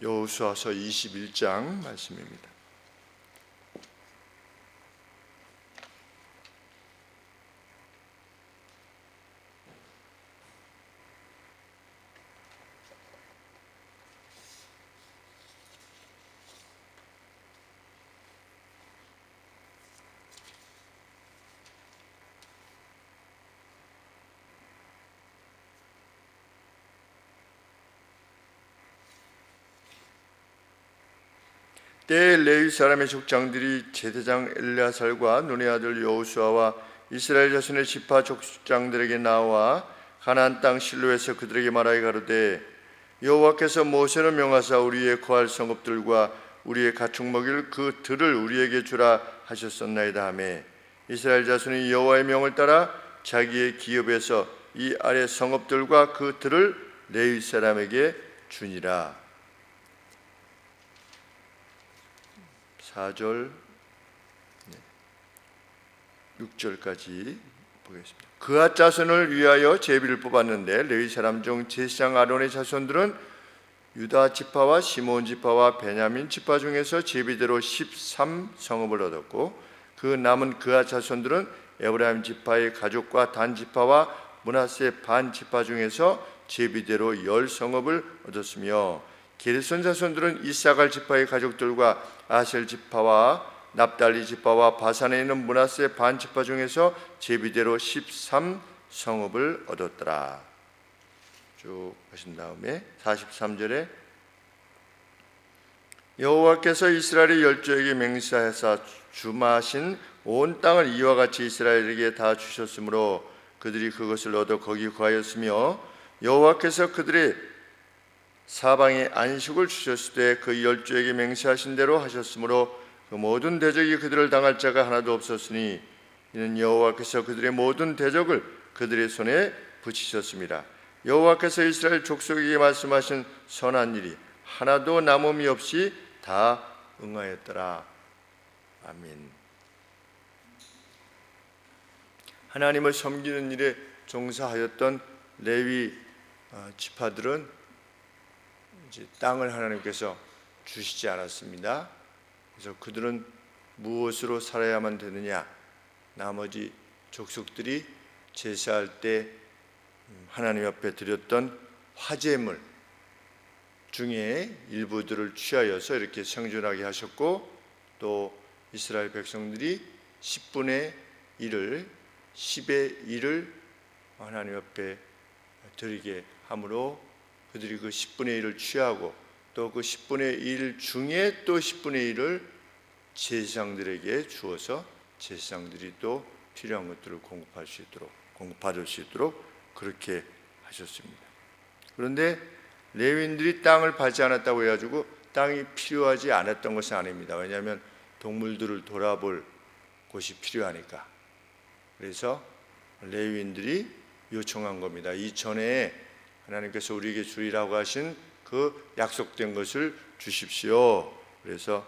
여호수아서 21장 말씀입니다. 때에 레위 사람의 족장들이 제사장 엘레아살과 눈의 아들 여호수아와 이스라엘 자손의 지파 족장들에게 나와 가나안 땅 실로에서 그들에게 말하여 가로되 여호와께서 모세를 명하사 우리의 거할 성읍들과 우리의 가축 먹일 그 들을 우리에게 주라 하셨었나이다 하매 이스라엘 자손이 여호와의 명을 따라 자기의 기업에서 이 아래 성읍들과 그 들을 레위 사람에게 주니라 4절 6절까지 보겠습니다. 그앗 자손을 위하여 제비를 뽑았는데 레위 사람 중 제사장 아론의 자손들은 유다 지파와 시몬 지파와 베냐민 지파 중에서 제비대로 13 성읍을 얻었고 그 남은 그앗 자손들은 에브라임 지파의 가족과 단 지파와 문하세 반 지파 중에서 제비대로 열 성읍을 얻었으며 게르손 자손들은 이사갈 지파의 가족들과 아셀 지파와 납달리 지파와 바산에 있는 문하세 반 지파 중에서 제비대로 13 성읍을 얻었더라. 쭉 하신 다음에 43절에 여호와께서 이스라엘의 열조에게 맹세하사 주마신 온 땅을 이와 같이 이스라엘에게 다 주셨으므로 그들이 그것을 얻어 거기 거하였으며 여호와께서 그들의 사방에 안식을 주셨을 때 그 열조에게 맹세하신 대로 하셨으므로 그 모든 대적이 그들을 당할 자가 하나도 없었으니 이는 여호와께서 그들의 모든 대적을 그들의 손에 붙이셨습니다. 여호와께서 이스라엘 족속에게 말씀하신 선한 일이 하나도 남음이 없이 다 응하였더라. 아멘. 하나님을 섬기는 일에 종사하였던 레위 어, 지파들은 이제 땅을 하나님께서 주시지 않았습니다. 그래서 그들은 무엇으로 살아야만 되느냐? 나머지 족속들이 제사할 때 하나님 앞에 드렸던 화제물 중에 일부들을 취하여서 이렇게 생존하게 하셨고 또 이스라엘 백성들이 10분의 1을 10의 1을 하나님 앞에 드리게 함으로 그들이 그 10분의 1을 취하고 또 그 10분의 1 중에 또 10분의 1을 제사장들에게 주어서 제사장들이 또 필요한 것들을 공급할 수 있도록 공급받을 수 있도록 그렇게 하셨습니다. 그런데 레위인들이 땅을 받지 않았다고 해가지고 땅이 필요하지 않았던 것은 아닙니다. 왜냐하면 동물들을 돌아볼 곳이 필요하니까. 그래서 레위인들이 요청한 겁니다. 이전에 하나님께서 우리에게 주리라고 하신 그 약속된 것을 주십시오. 그래서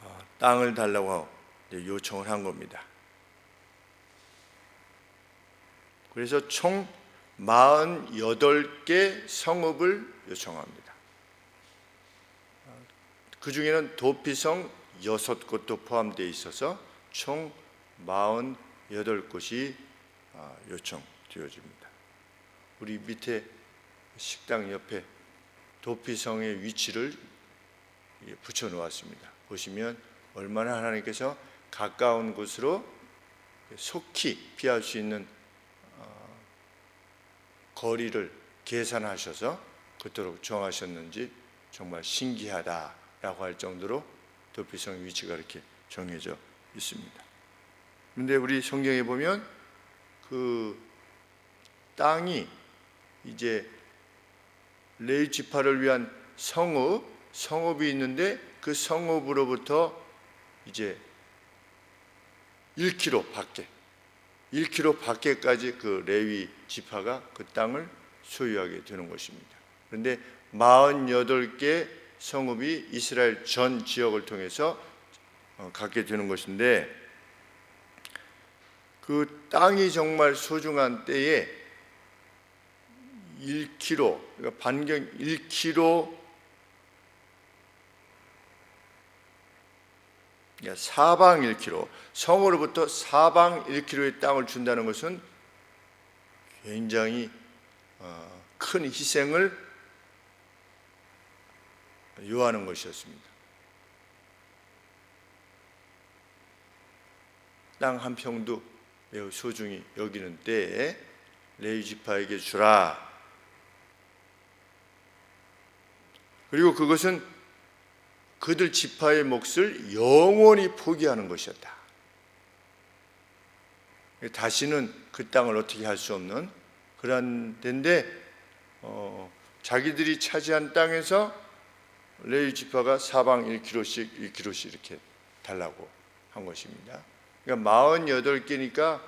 어, 땅을 달라고 요청을 한 겁니다. 그래서 총 48개 성읍을 요청합니다. 그 중에는 도피성 6곳도 포함되어 있어서 총 48곳이 아, 요청되어집니다. 우리 밑에 식당 옆에 도피성의 위치를 붙여 놓았습니다. 보시면 얼마나 하나님께서 가까운 곳으로 속히 피할 수 있는 어, 거리를 계산하셔서 그토록 정하셨는지 정말 신기하다라고 할 정도로 도피성 위치가 이렇게 정해져 있습니다. 그런데 우리 성경에 보면 그 땅이 이제 레위 지파를 위한 성읍 성읍이 있는데 그 성읍으로부터 이제 1km 밖에 1km 밖에까지 그 레위 지파가 그 땅을 소유하게 되는 것입니다. 그런데 48개 성읍이 이스라엘 전 지역을 통해서 어, 갖게 되는 것인데 그 땅이 정말 소중한 때에 1km, 그러니까 반경 1km 그러니까 사방 1km, 성으로부터 사방 1km의 땅을 준다는 것은 굉장히 어, 큰 희생을 요하는 것이었습니다. 땅 한 평도 매우 소중히 여기는 때에 레위 지파에게 주라. 그리고 그것은 그들 지파의 몫을 영원히 포기하는 것이었다. 다시는 그 땅을 어떻게 할 수 없는 그런 데인데 어, 자기들이 차지한 땅에서 레위 지파가 사방 1km씩 1km씩 이렇게 달라고 한 것입니다. 그러니까 48개니까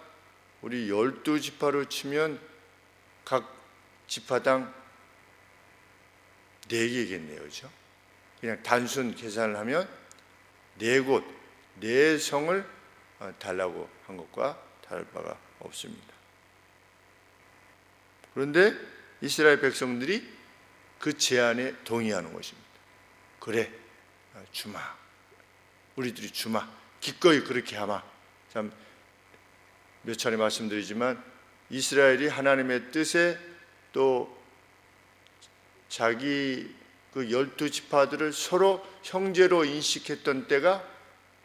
우리 12지파로 치면 각 지파당 4개겠네요. 그죠? 그냥 단순 계산을 하면 네 곳, 네 성을 어, 달라고 한 것과 다를 바가 없습니다. 그런데 이스라엘 백성들이 그 제안에 동의하는 것입니다. 그래, 어, 주마. 우리들이 주마. 기꺼이 그렇게 하마. 참 몇 차례 말씀드리지만 이스라엘이 하나님의 뜻에 또 자기 그 열두 지파들을 서로 형제로 인식했던 때가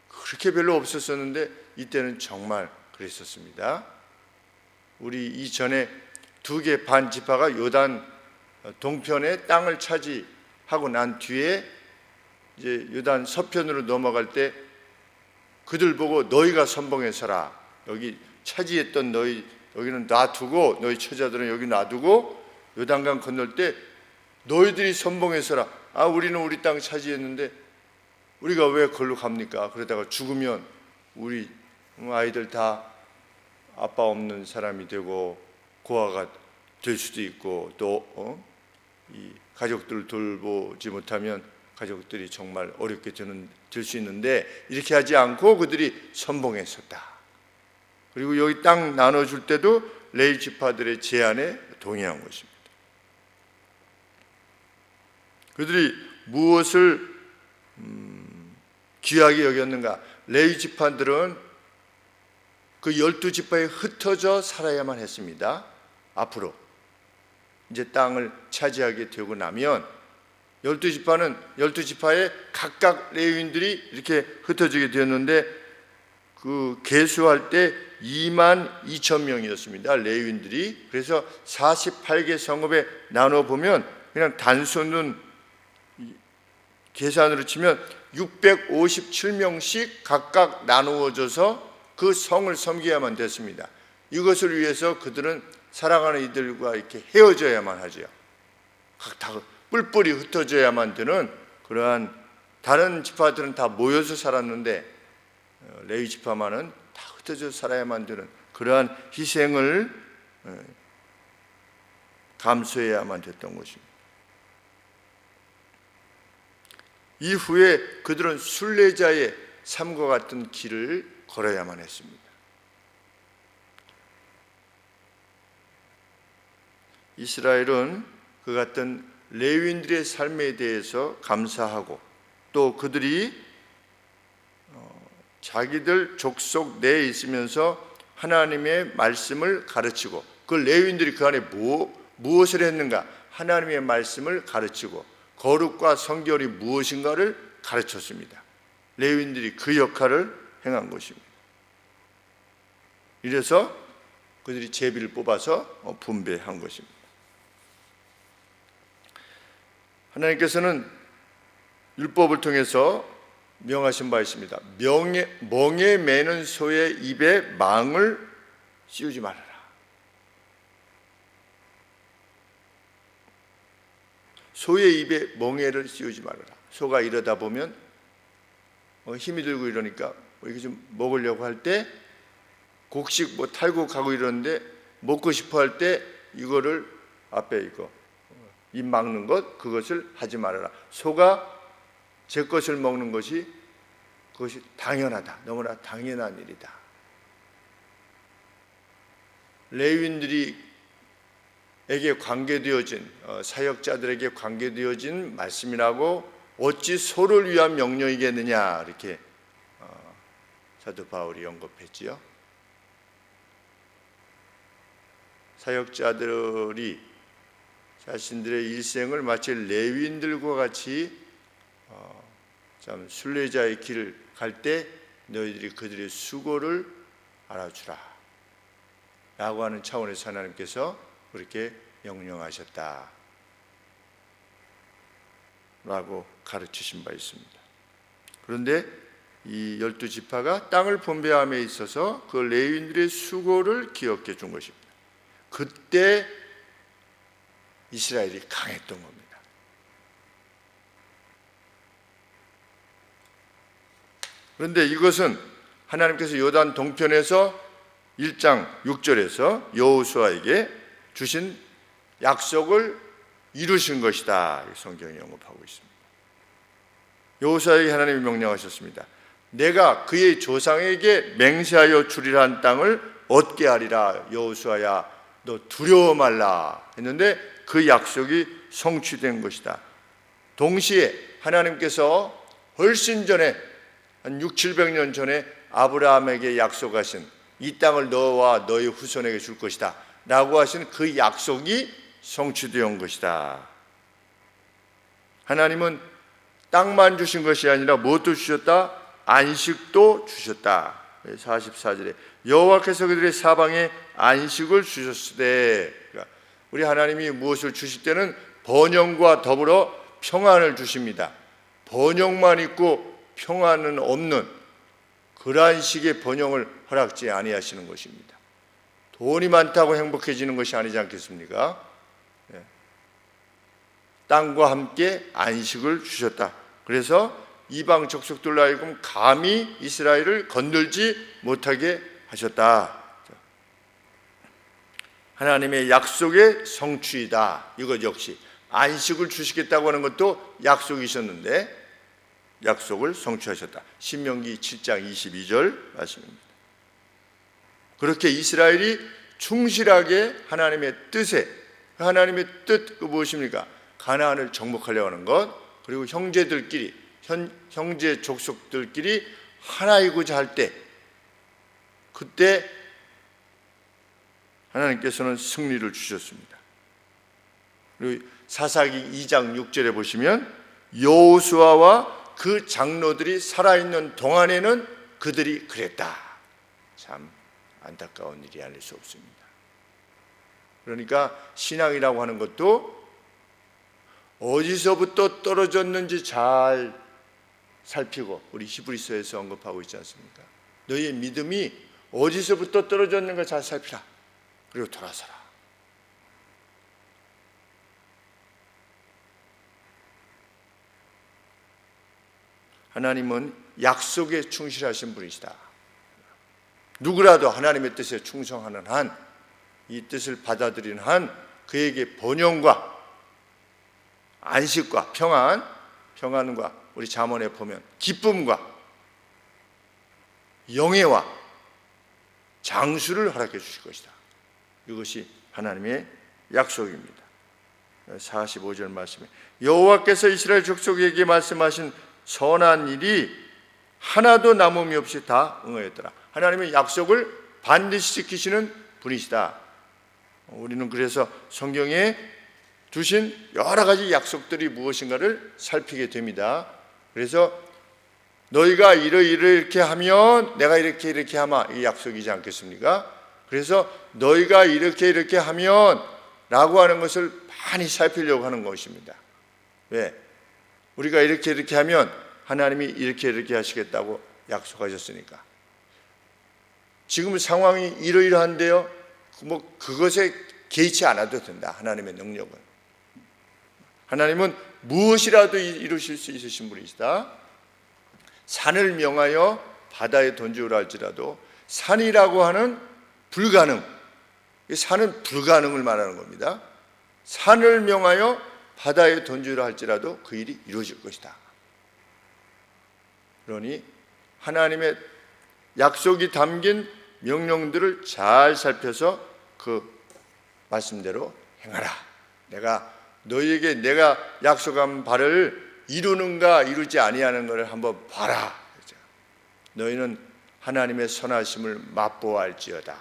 그렇게 별로 없었었는데 이때는 정말 그랬었습니다. 우리 이전에 두 개 반 지파가 요단 동편의 땅을 차지하고 난 뒤에 이제 요단 서편으로 넘어갈 때 그들 보고 너희가 선봉에 서라. 여기 차지했던 너희 여기는 놔두고 너희 처자들은 여기 놔두고 요단강 건널 때 너희들이 선봉에 서라. 아 우리는 우리 땅 차지했는데 우리가 왜 걸로 갑니까? 그러다가 죽으면 우리 아이들 다 아빠 없는 사람이 되고 고아가 될 수도 있고 또 어? 이 가족들을 돌보지 못하면 가족들이 정말 어렵게 되는 될 수 있는데 이렇게 하지 않고 그들이 선봉에 섰다. 그리고 여기 땅 나눠줄 때도 레이 지파들의 제안에 동의한 것입니다. 그들이 무엇을 음, 귀하게 여겼는가? 레이 지파들은 그 열두 지파에 흩어져 살아야만 했습니다. 앞으로 이제 땅을 차지하게 되고 나면 열두 지파는 열두 지파에 각각 레위인들이 이렇게 흩어지게 되었는데 그 계수할 때 2만 2천 명이었습니다. 레위인들이 그래서 48개 성읍에 나눠 보면 그냥 단순은 계산으로 치면 657명씩 각각 나누어져서 그 성을 섬겨야만 됐습니다. 이것을 위해서 그들은 사랑하는 이들과 이렇게 헤어져야만 하죠. 각다 뿔뿔이 흩어져야만 되는 그러한 다른 지파들은 다 모여서 살았는데 어, 레위 지파만은 다 흩어져 살아야만 되는 그러한 희생을 어, 감수해야만 됐던 것입니다. 이후에 그들은 순례자의 삶과 같은 길을 걸어야만 했습니다. 이스라엘은 그 같은 레위인들의 삶에 대해서 감사하고 또 그들이 어, 자기들 족속 내에 있으면서 하나님의 말씀을 가르치고 그 레위인들이 그 안에 무, 무엇을 했는가 하나님의 말씀을 가르치고 거룩과 성결이 무엇인가를 가르쳤습니다. 레위인들이 그 역할을 행한 것입니다. 이래서 그들이 제비를 뽑아서 어, 분배한 것입니다. 하나님께서는 율법을 통해서 명하신 바 있습니다. 명예, 멍에 매는 소의 입에 망을 씌우지 말아라. 소의 입에 멍에를 씌우지 말아라. 소가 이러다 보면 어, 힘이 들고 이러니까 뭐 이렇게 좀 먹으려고 할 때 곡식 뭐 탈고 가고 이러는데 먹고 싶어 할 때 이거를 앞에 이거 입 막는 것 그것을 하지 말아라. 소가 제 것을 먹는 것이 그것이 당연하다. 너무나 당연한 일이다. 레위인들이 에게 관계되어진 어, 사역자들에게 관계되어진 말씀이라고 어찌 소를 위한 명령이겠느냐 이렇게 어, 사도 바울이 언급했지요. 사역자들이 자신들의 일생을 마치 레위인들과 같이 어, 참 순례자의 길을 갈 때 너희들이 그들의 수고를 알아주라 라고 하는 차원에서 하나님께서 그렇게 명령하셨다. 라고 가르치신 바 있습니다. 그런데 이 열두 지파가 땅을 분배함에 있어서 그 레위인들의 수고를 기억해 준 것입니다. 그때 이스라엘이 강했던 겁니다. 그런데 이것은 하나님께서 요단 동편에서 1장 6절에서 여호수아에게 주신 약속을 이루신 것이다. 성경이 언급하고 있습니다. 여호수아에게 하나님이 명령하셨습니다. 내가 그의 조상에게 맹세하여 주리라 한 땅을 얻게 하리라. 여호수아야 너 두려워 말라 했는데 그 약속이 성취된 것이다. 동시에 하나님께서 훨씬 전에 한 6, 700년 전에 아브라함에게 약속하신 이 땅을 너와 너의 후손에게 줄 것이다 라고 하신 그 약속이 성취되어 온 것이다 하나님은 땅만 주신 것이 아니라 무엇도 주셨다? 안식도 주셨다 44절에 여호와께서 그들의 사방에 안식을 주셨으되 그러니까 우리 하나님이 무엇을 주실 때는 번영과 더불어 평안을 주십니다 번영만 있고 평안은 없는 그러한 식의 번영을 허락지 아니하시는 것입니다. 돈이 많다고 행복해지는 것이 아니지 않겠습니까? 예. 땅과 함께 안식을 주셨다. 그래서 이방 족속들로 하여금 감히 이스라엘을 건들지 못하게 하셨다. 하나님의 약속의 성취이다. 이것 역시 안식을 주시겠다고 하는 것도 약속이셨는데 약속을 성취하셨다. 신명기 7장 22절 말씀입니다. 그렇게 이스라엘이 충실하게 하나님의 뜻에 하나님의 뜻 그 무엇입니까? 가나안을 정복하려고 하는 것 그리고 형제들끼리 현, 형제 족속들끼리 하나이고자 할 때 그때 하나님께서는 승리를 주셨습니다. 그리고 사사기 2장 6절에 보시면 여호수아와 그 장로들이 살아있는 동안에는 그들이 그랬다. 참 안타까운 일이 아닐 수 없습니다. 그러니까 신앙이라고 하는 것도 어디서부터 떨어졌는지 잘 살피고 우리 히브리서에서 언급하고 있지 않습니까? 너희의 믿음이 어디서부터 떨어졌는가 잘 살피라. 그리고 돌아서라. 하나님은 약속에 충실하신 분이시다. 누구라도 하나님의 뜻에 충성하는 한, 이 뜻을 받아들이는 한, 그에게 번영과 안식과 평안, 평안과 우리 잠언에 보면 기쁨과 영예와 장수를 허락해 주실 것이다. 이것이 하나님의 약속입니다. 45절 말씀에 여호와께서 이스라엘 족속에게 말씀하신 선한 일이 하나도 남음이 없이 다 응하였더라. 하나님의 약속을 반드시 지키시는 분이시다. 우리는 그래서 성경에 주신 여러 가지 약속들이 무엇인가를 살피게 됩니다. 그래서 너희가 이러 이렇게 하면 내가 이렇게 이렇게 하마 이 약속이지 않겠습니까? 그래서 너희가 이렇게 이렇게 하면 라고 하는 것을 많이 살피려고 하는 것입니다. 왜? 우리가 이렇게 이렇게 하면 하나님이 이렇게 이렇게 하시겠다고 약속하셨으니까. 지금 상황이 이러이러한데요. 뭐 그것에 개의치 않아도 된다. 하나님의 능력은. 하나님은 무엇이라도 이루실 수 있으신 분이시다. 산을 명하여 바다에 던지우라 할지라도 산이라고 하는 불가능. 산은 불가능을 말하는 겁니다. 산을 명하여 바다에 던지라 할지라도 그 일이 이루어질 것이다. 그러니 하나님의 약속이 담긴 명령들을 잘 살펴서 그 말씀대로 행하라. 내가 너희에게 내가 약속한 바를 이루는가 이루지 아니하는 것을 한번 봐라. 너희는 하나님의 선하심을 맛보아할지어다.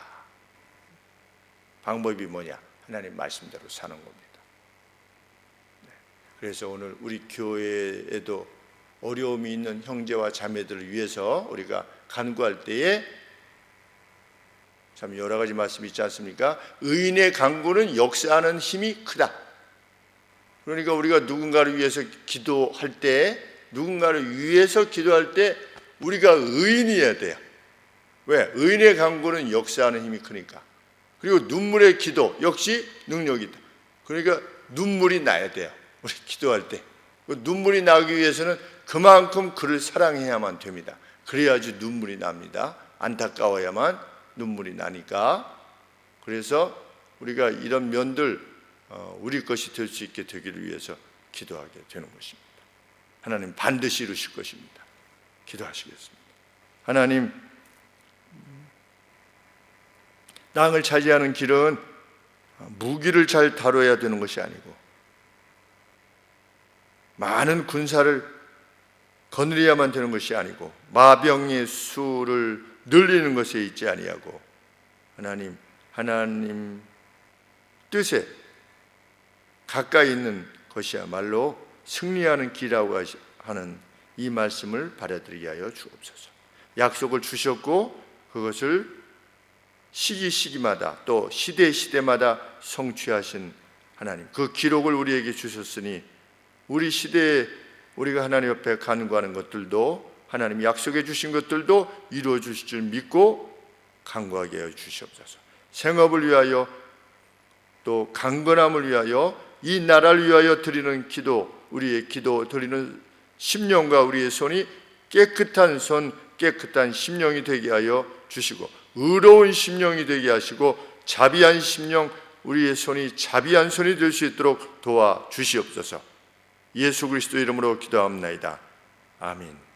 방법이 뭐냐? 하나님 말씀대로 사는 겁니다. 네. 그래서 오늘 우리 교회에도 어려움이 있는 형제와 자매들을 위해서 우리가 간구할 때에 참 여러 가지 말씀이 있지 않습니까? 의인의 간구는 역사하는 힘이 크다. 그러니까 우리가 누군가를 위해서 기도할 때, 누군가를 위해서 기도할 때 우리가 의인이어야 돼요. 왜? 의인의 간구는 역사하는 힘이 크니까. 그리고 눈물의 기도 역시 능력이 있다. 그러니까 눈물이 나야 돼요. 우리 기도할 때. 그 눈물이 나기 위해서는 그만큼 그를 사랑해야만 됩니다. 그래야지 눈물이 납니다. 안타까워야만 눈물이 나니까. 그래서 우리가 이런 면들 어, 우리 것이 될 수 있게 되기를 위해서 기도하게 되는 것입니다. 하나님 반드시 이루실 것입니다. 기도하시겠습니다. 하나님 땅을 차지하는 길은 무기를 잘 다뤄야 되는 것이 아니고 많은 군사를 거느려야만 되는 것이 아니고 마병의 수를 늘리는 것에 있지 아니하고 하나님 하나님 뜻에 가까이 있는 것이야말로 승리하는 길이라고 하는 이 말씀을 받아들이게 하여 주옵소서. 약속을 주셨고 그것을 시기 시기마다 또 시대 시대마다 성취하신 하나님 그 기록을 우리에게 주셨으니 우리 시대에 우리가 하나님 옆에 간구하는 것들도 하나님 약속해 주신 것들도 이루어 주실 줄 믿고 간구하게 해 주시옵소서. 생업을 위하여 또 강건함을 위하여 이 나라를 위하여 드리는 기도 우리의 기도 드리는 심령과 우리의 손이 깨끗한 손 깨끗한 심령이 되게 하여 주시고 의로운 심령이 되게 하시고 자비한 심령 우리의 손이 자비한 손이 될 수 있도록 도와 주시옵소서. 예수 그리스도 이름으로 기도합나이다. 아멘.